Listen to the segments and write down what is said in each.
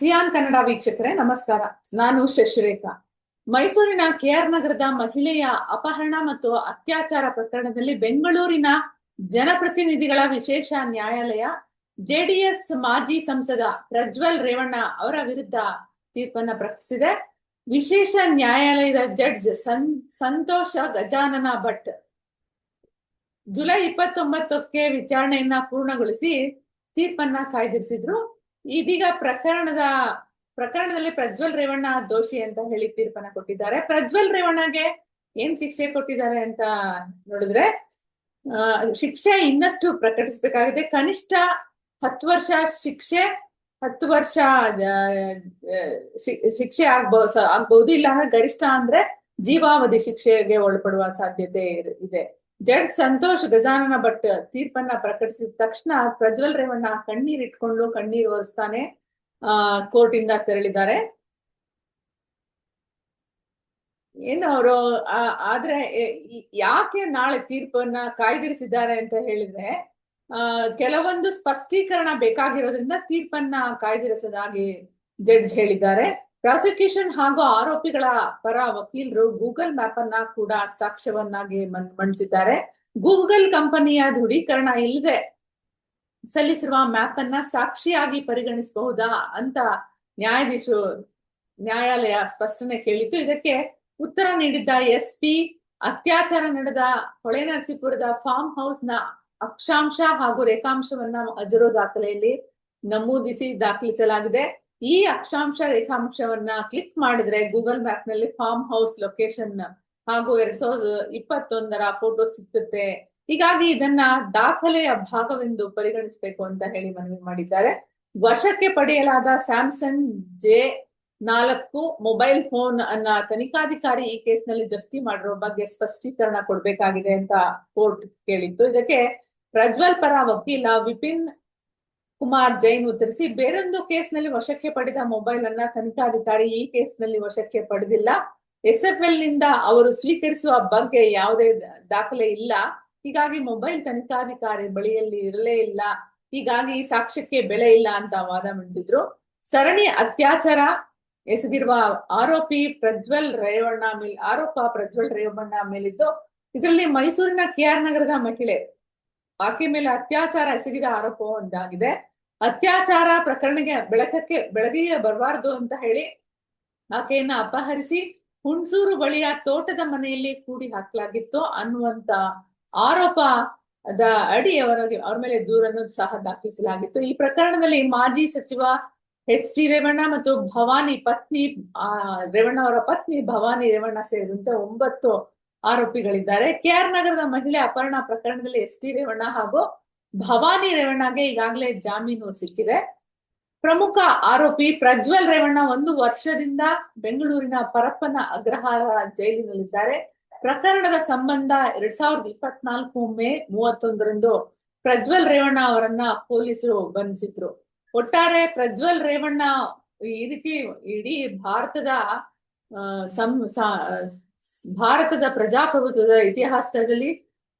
Xi'an Kannada ವೀಕ್ಷಕರೇ, ನಮಸ್ಕಾರ. ನಾನು ಶಶಿರೇಖಾ. ಮೈಸೂರಿನ ಕೆಆರ್ ನಗರದ ಮಹಿಳೆಯ ಅಪಹರಣ ಮತ್ತು ಅತ್ಯಾಚಾರ ಪ್ರಕರಣದಲ್ಲಿ ಬೆಂಗಳೂರಿನ ಜನಪ್ರತಿನಿಧಿಗಳ ವಿಶೇಷ ನ್ಯಾಯಾಲಯ, ಜೆಡಿಎಸ್ ಮಾಜಿ ಸಂಸದ ಪ್ರಜ್ವಲ್ ರೇವಣ್ಣ ಅವರ ವಿರುದ್ಧ ತೀರ್ಪನ್ನ ಪ್ರಕಟಿಸಿದೆ. ವಿಶೇಷ ನ್ಯಾಯಾಲಯದ ಜಡ್ಜ್ ಸನ್, ಸಂತೋಷ ಗಜಾನನ ಭಟ್. ಜುಲೈ ಇಪ್ಪತ್ತೊಂಬತ್ತಕ್ಕೆ ವಿಚಾರಣೆಯನ್ನ ಪೂರ್ಣಗೊಳಿಸಿ ತೀರ್ಪನ್ನ ಕಾಯ್ದಿರಿಸಿದ್ರು. ಇದೀಗ ಪ್ರಕರಣದ, ಪ್ರಕರಣದಲ್ಲಿ ಪ್ರಜ್ವಲ್ ರೇವಣ್ಣ ದೋಷಿ ಅಂತ ಹೇಳಿ ತೀರ್ಪನ್ನ ಕೊಟ್ಟಿದ್ದಾರೆ. ಪ್ರಜ್ವಲ್ ರೇವಣ್ಣಗೆ ಏನ್ ಶಿಕ್ಷೆ ಕೊಟ್ಟಿದ್ದಾರೆ ಅಂತ ನೋಡಿದ್ರೆ ಶಿಕ್ಷೆ ಇನ್ನಷ್ಟು ಪ್ರಕಟಿಸಬೇಕಾಗಿದೆ. ಕನಿಷ್ಠ ಹತ್ತು ವರ್ಷ ಶಿಕ್ಷೆ, ಹತ್ತು ವರ್ಷ ಶಿಕ್ಷೆ ಆಗ್ಬೋ, ಸ- ಆಗ್ಬಹುದು ಇಲ್ಲ, ಗರಿಷ್ಠ ಅಂದ್ರೆ ಜೀವಾವಧಿ ಶಿಕ್ಷೆಗೆ ಒಳಪಡುವ ಸಾಧ್ಯತೆ ಇದೆ. ಜಡ್ಜ್ ಸಂತೋಷ್ ಗಜಾನನ ಭಟ್ ತೀರ್ಪನ್ನ ಪ್ರಕಟಿಸಿದ ತಕ್ಷಣ ಪ್ರಜ್ವಲ್ ರೇವಣ್ಣ ಕಣ್ಣೀರಿಟ್ಕೊಂಡು ಕಣ್ಣೀರು ಒರೆಸ್ತಾನೆ, ಆ ಕೋರ್ಟ್ ಇಂದ ತೆರಳಿದ್ದಾರೆ. ಏನು ಅವರು ಆದ್ರೆ ಯಾಕೆ ನಾಳೆ ತೀರ್ಪನ್ನ ಕಾಯ್ದಿರಿಸಿದ್ದಾರೆ ಅಂತ ಹೇಳಿದ್ರೆ, ಆ, ಕೆಲವೊಂದು ಸ್ಪಷ್ಟೀಕರಣ ಬೇಕಾಗಿರೋದ್ರಿಂದ ತೀರ್ಪನ್ನ ಕಾಯ್ದಿರಿಸೋದಾಗಿ ಜಡ್ಜ್ ಹೇಳಿದ್ದಾರೆ. ಪ್ರಾಸಿಕ್ಯೂಷನ್ ಹಾಗೂ ಆರೋಪಿಗಳ ಪರ ವಕೀಲರು ಗೂಗಲ್ ಮ್ಯಾಪ್ ಅನ್ನ ಕೂಡ ಸಾಕ್ಷ್ಯವನ್ನಾಗಿ ಮಂಡಿಸಿದ್ದಾರೆ ಗೂಗಲ್ ಕಂಪನಿಯ ದೃಢೀಕರಣ ಇಲ್ಲದೆ ಸಲ್ಲಿಸಿರುವ ಮ್ಯಾಪ್ ಅನ್ನ ಸಾಕ್ಷಿಯಾಗಿ ಪರಿಗಣಿಸಬಹುದಾ ಅಂತ ನ್ಯಾಯಾಧೀಶರು ನ್ಯಾಯಾಲಯ ಸ್ಪಷ್ಟನೆ ಕೇಳಿತ್ತು. ಇದಕ್ಕೆ ಉತ್ತರ ನೀಡಿದ್ದ ಎಸ್ ಪಿ ಅತ್ಯಾಚಾರ ನಡೆದ ಹೊಳೆನರಸೀಪುರದ ಫಾರ್ಮ್ ಹೌಸ್ನ ಅಕ್ಷಾಂಶ ಹಾಗೂ ರೇಖಾಂಶವನ್ನ ಅಜರೋ ದಾಖಲೆಯಲ್ಲಿ ನಮೂದಿಸಿ ದಾಖಲಿಸಲಾಗಿದೆ. ಈ ಅಕ್ಷಾಂಶ ರೇಖಾಂಶವನ್ನ ಕ್ಲಿಕ್ ಮಾಡಿದ್ರೆ ಗೂಗಲ್ ಮ್ಯಾಪ್ನಲ್ಲಿ ಫಾರ್ಮ್ ಹೌಸ್ ಲೊಕೇಶನ್ ಹಾಗೂ ಎರಡ್ ಸಾವಿರದ ಇಪ್ಪತ್ತೊಂದರ ಫೋಟೋ ಸಿಕ್ಕುತ್ತೆ. ಹೀಗಾಗಿ ಇದನ್ನ ದಾಖಲೆಯ ಭಾಗವೆಂದು ಪರಿಗಣಿಸಬೇಕು ಅಂತ ಹೇಳಿ ಮನವಿ ಮಾಡಿದ್ದಾರೆ. ವಶಕ್ಕೆ ಪಡೆಯಲಾದ ಸ್ಯಾಮ್ಸಂಗ್ ಜೆ ನಾಲ್ಕು ಮೊಬೈಲ್ ಫೋನ್ ಅನ್ನ ತನಿಖಾಧಿಕಾರಿ ಈ ಕೇಸ್ನಲ್ಲಿ ಜಪ್ತಿ ಮಾಡಿರೋ ಬಗ್ಗೆ ಸ್ಪಷ್ಟೀಕರಣ ಕೊಡ್ಬೇಕಾಗಿದೆ ಅಂತ ಕೋರ್ಟ್ ಕೇಳಿತ್ತು. ಇದಕ್ಕೆ ಪ್ರಜ್ವಲ್ ಪರ ವಕೀಲ ವಿಪಿನ್ ಕುಮಾರ್ ಜೈನ್ ಉತ್ತರಿಸಿ, ಬೇರೊಂದು ಕೇಸ್ನಲ್ಲಿ ವಶಕ್ಕೆ ಪಡೆದ ಮೊಬೈಲ್ ಅನ್ನ ತನಿಖಾಧಿಕಾರಿ ಈ ಕೇಸ್ನಲ್ಲಿ ವಶಕ್ಕೆ ಪಡೆದಿಲ್ಲ. ಎಸ್ ಎಫ್ ಎಲ್ನಿಂದ ಅವರು ಸ್ವೀಕರಿಸುವ ಬಗ್ಗೆ ಯಾವುದೇ ದಾಖಲೆ ಇಲ್ಲ. ಹೀಗಾಗಿ ಮೊಬೈಲ್ ತನಿಖಾಧಿಕಾರಿ ಬಳಿಯಲ್ಲಿ ಇರಲೇ ಇಲ್ಲ. ಹೀಗಾಗಿ ಸಾಕ್ಷ್ಯಕ್ಕೆ ಬೆಲೆ ಇಲ್ಲ ಅಂತ ವಾದ ಮಂಡಿಸಿದ್ರು. ಸರಣಿ ಅತ್ಯಾಚಾರ ಎಸಗಿರುವ ಆರೋಪಿ ಪ್ರಜ್ವಲ್ ರೇವಣ್ಣ ಮೇಲ್, ಆರೋಪ ಪ್ರಜ್ವಲ್ ರೇವಣ್ಣ ಮೇಲಿದ್ದು, ಇದರಲ್ಲಿ ಮೈಸೂರಿನ ಕೆಆರ್ ನಗರದ ಮಹಿಳೆ, ಆಕೆ ಮೇಲೆ ಅತ್ಯಾಚಾರ ಎಸಗಿದ ಆರೋಪ ಒಂದಾಗಿದೆ ಅತ್ಯಾಚಾರ ಪ್ರಕರಣಕ್ಕೆ ಬೆಳಕಕ್ಕೆ ಬೆಳಗಿಗೆ ಬರಬಾರ್ದು ಅಂತ ಹೇಳಿ ಆಕೆಯನ್ನ ಅಪಹರಿಸಿ ಹುಣಸೂರು ಬಳಿಯ ತೋಟದ ಮನೆಯಲ್ಲಿ ಕೂಡಿ ಹಾಕಲಾಗಿತ್ತು ಅನ್ನುವಂತ ಆರೋಪದ ಅಡಿ ಅವರಿಗೆ ಅವ್ರ ಮೇಲೆ ದೂರನ್ನು ಸಹ ದಾಖಲಿಸಲಾಗಿತ್ತು. ಈ ಪ್ರಕರಣದಲ್ಲಿ ಮಾಜಿ ಸಚಿವ ಎಚ್ ಡಿ ರೇವಣ್ಣ ಮತ್ತು ಭವಾನಿ ಪತ್ನಿ, ಆ, ರೇವಣ್ಣ ಅವರ ಪತ್ನಿ ಭವಾನಿ ರೇವಣ್ಣ ಸೇರಿದಂತೆ ಒಂಬತ್ತು ಆರೋಪಿಗಳಿದ್ದಾರೆ. ಕೆಆರ್ ನಗರದ ಮಹಿಳೆ ಅಪಹರಣ ಪ್ರಕರಣದಲ್ಲಿ ಎಸ್ ಟಿ ರೇವಣ್ಣ ಹಾಗೂ ಭವಾನಿ ರೇವಣ್ಣಗೆ ಈಗಾಗಲೇ ಜಾಮೀನು ಸಿಕ್ಕಿದೆ. ಪ್ರಮುಖ ಆರೋಪಿ ಪ್ರಜ್ವಲ್ ರೇವಣ್ಣ ಒಂದು ವರ್ಷದಿಂದ ಬೆಂಗಳೂರಿನ ಪರಪ್ಪನ ಅಗ್ರಹಾರ ಜೈಲಿನಲ್ಲಿದ್ದಾರೆ. ಪ್ರಕರಣದ ಸಂಬಂಧ ಎರಡ್ ಸಾವಿರದ ಇಪ್ಪತ್ನಾಲ್ಕು ಮೇ ಮೂವತ್ತೊಂದರಂದು ಪ್ರಜ್ವಲ್ ರೇವಣ್ಣ ಅವರನ್ನ ಪೊಲೀಸರು ಬಂಧಿಸಿದ್ರು. ಒಟ್ಟಾರೆ ಪ್ರಜ್ವಲ್ ರೇವಣ್ಣ ಈ ರೀತಿ ಇಡೀ ಭಾರತದ ಭಾರತದ ಪ್ರಜಾಪ್ರಭುತ್ವದ ಇತಿಹಾಸದಲ್ಲಿ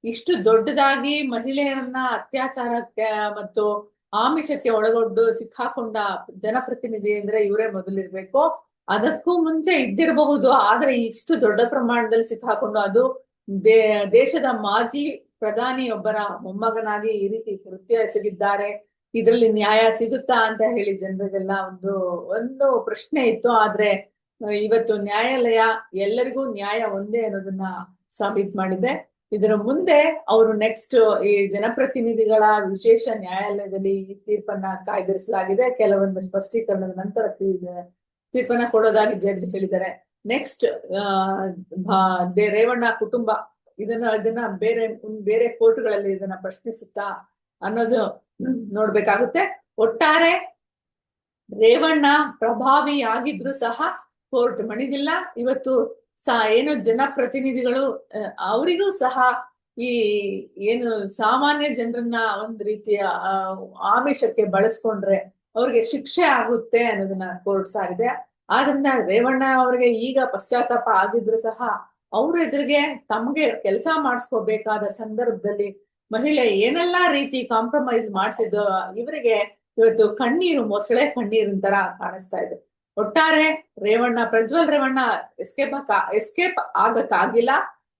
ಇಷ್ಟು ದೊಡ್ಡದಾಗಿ ಮಹಿಳೆಯರನ್ನ ಅತ್ಯಾಚಾರಕ್ಕೆ ಮತ್ತು ಆಮಿಷಕ್ಕೆ ಒಳಗೊಂಡು ಸಿಕ್ಕಾಕೊಂಡ ಜನಪ್ರತಿನಿಧಿ ಅಂದ್ರೆ ಇವರೇ ಮೊದಲಿರ್ಬೇಕು. ಅದಕ್ಕೂ ಮುಂಚೆ ಇದ್ದಿರಬಹುದು, ಆದ್ರೆ ಇಷ್ಟು ದೊಡ್ಡ ಪ್ರಮಾಣದಲ್ಲಿ ಸಿಕ್ಕಾಕೊಂಡು ಅದು ದೇ, ದೇಶದ ಮಾಜಿ ಪ್ರಧಾನಿಯೊಬ್ಬರ ಮೊಮ್ಮಗನಾಗಿ ಈ ರೀತಿ ಕೃತ್ಯ ಎಸಗಿದ್ದಾರೆ. ಇದರಲ್ಲಿ ನ್ಯಾಯ ಸಿಗುತ್ತಾ ಅಂತ ಹೇಳಿ ಜನರಿಗೆಲ್ಲ ಒಂದು ಒಂದು ಪ್ರಶ್ನೆ ಇತ್ತು. ಆದ್ರೆ, ಇವತ್ತು ನ್ಯಾಯಾಲಯ ಎಲ್ಲರಿಗೂ ನ್ಯಾಯ ಒಂದೇ ಅನ್ನೋದನ್ನ ಸಾಬೀತ್ ಮಾಡಿದೆ. ಇದರ ಮುಂದೆ ಅವರು ನೆಕ್ಸ್ಟ್ ಈ ಜನಪ್ರತಿನಿಧಿಗಳ ವಿಶೇಷ ನ್ಯಾಯಾಲಯದಲ್ಲಿ ಈ ತೀರ್ಪನ್ನ ಕಾಯ್ದಿರಿಸಲಾಗಿದೆ. ಕೆಲವೊಂದು ಸ್ಪಷ್ಟೀಕರಣದ ನಂತರ ತೀರ್ಪನ್ನ ಕೊಡೋದಾಗಿ ಜಡ್ಜ್ ಹೇಳಿದ್ದಾರೆ. ನೆಕ್ಸ್ಟ್ ರೇವಣ್ಣ ಕುಟುಂಬ ಇದನ್ನ ಇದನ್ನ ಬೇರೆ ಬೇರೆ ಕೋರ್ಟ್ಗಳಲ್ಲಿ ಇದನ್ನ ಪ್ರಶ್ನಿಸುತ್ತಾ ಅನ್ನೋದು ನೋಡ್ಬೇಕಾಗುತ್ತೆ. ಒಟ್ಟಾರೆ ರೇವಣ್ಣ ಪ್ರಭಾವಿ ಆಗಿದ್ರು ಸಹ ಕೋರ್ಟ್ ಮಣಿದಿಲ್ಲ. ಇವತ್ತು ಸಾ ಏನು ಜನಪ್ರತಿನಿಧಿಗಳು ಅವರಿಗೂ ಸಹ ಈ ಏನು ಸಾಮಾನ್ಯ ಜನರನ್ನ ಒಂದ್ ರೀತಿಯ ಆಮಿಷಕ್ಕೆ ಬಳಸ್ಕೊಂಡ್ರೆ ಅವ್ರಿಗೆ ಶಿಕ್ಷೆ ಆಗುತ್ತೆ ಅನ್ನೋದನ್ನ ಕೋರ್ಟ್ ಸಾರಿದೆ. ಆದ್ರಿಂದ ರೇವಣ್ಣ ಅವ್ರಿಗೆ ಈಗ ಪಶ್ಚಾತ್ತಾಪ ಆಗಿದ್ರು ಸಹ ಅವ್ರ ಎದುರಿಗೆ ತಮ್ಗೆ ಕೆಲಸ ಮಾಡಿಸ್ಕೋಬೇಕಾದ ಸಂದರ್ಭದಲ್ಲಿ ಮಹಿಳೆ ಏನೆಲ್ಲಾ ರೀತಿ ಕಾಂಪ್ರಮೈಸ್ ಮಾಡಿಸಿದ್ದು, ಇವರಿಗೆ ಇವತ್ತು ಕಣ್ಣೀರು ಮೊಸಳೆ ಕಣ್ಣೀರಿನ ತರ ಕಾಣಿಸ್ತಾ ಇದೆ. ಒಟ್ಟಾರೆ ರೇವಣ್ಣ, ಪ್ರಜ್ವಲ್ ರೇವಣ್ಣ ಎಸ್ಕೇಪ್ ಎಸ್ಕೇಪ್ ಆಗಕ್ಕಾಗಿಲ್ಲ.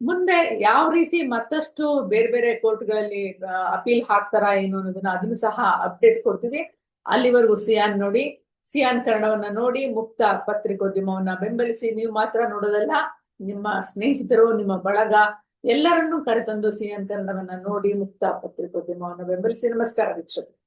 ಮುಂದೆ ಯಾವ ರೀತಿ ಮತ್ತಷ್ಟು ಬೇರೆ ಬೇರೆ ಕೋರ್ಟ್ಗಳಲ್ಲಿ ಅಪೀಲ್ ಹಾಕ್ತಾರ ಏನು ಅನ್ನೋದನ್ನ ಅದನ್ನು ಸಹ ಅಪ್ಡೇಟ್ ಕೊಡ್ತೀವಿ. ಅಲ್ಲಿವರೆಗೂ ಸಿಯಾನ್ ನೋಡಿ, ಸಿಯಾನ್ ಕನ್ನಡವನ್ನ ನೋಡಿ, ಮುಕ್ತ ಪತ್ರಿಕೋದ್ಯಮವನ್ನ ಬೆಂಬಲಿಸಿ, ನೀವು ಮಾತ್ರ ನೋಡೋದಲ್ಲ, ನಿಮ್ಮ ಸ್ನೇಹಿತರು, ನಿಮ್ಮ ಬಳಗ, ಎಲ್ಲರನ್ನೂ ಕರೆತಂದು ಸಿಯಾನ್ ಕನ್ನಡವನ್ನ ನೋಡಿ, ಮುಕ್ತ ಪತ್ರಿಕೋದ್ಯಮವನ್ನ ಬೆಂಬಲಿಸಿ. ನಮಸ್ಕಾರ ವೀಕ್ಷಕರು.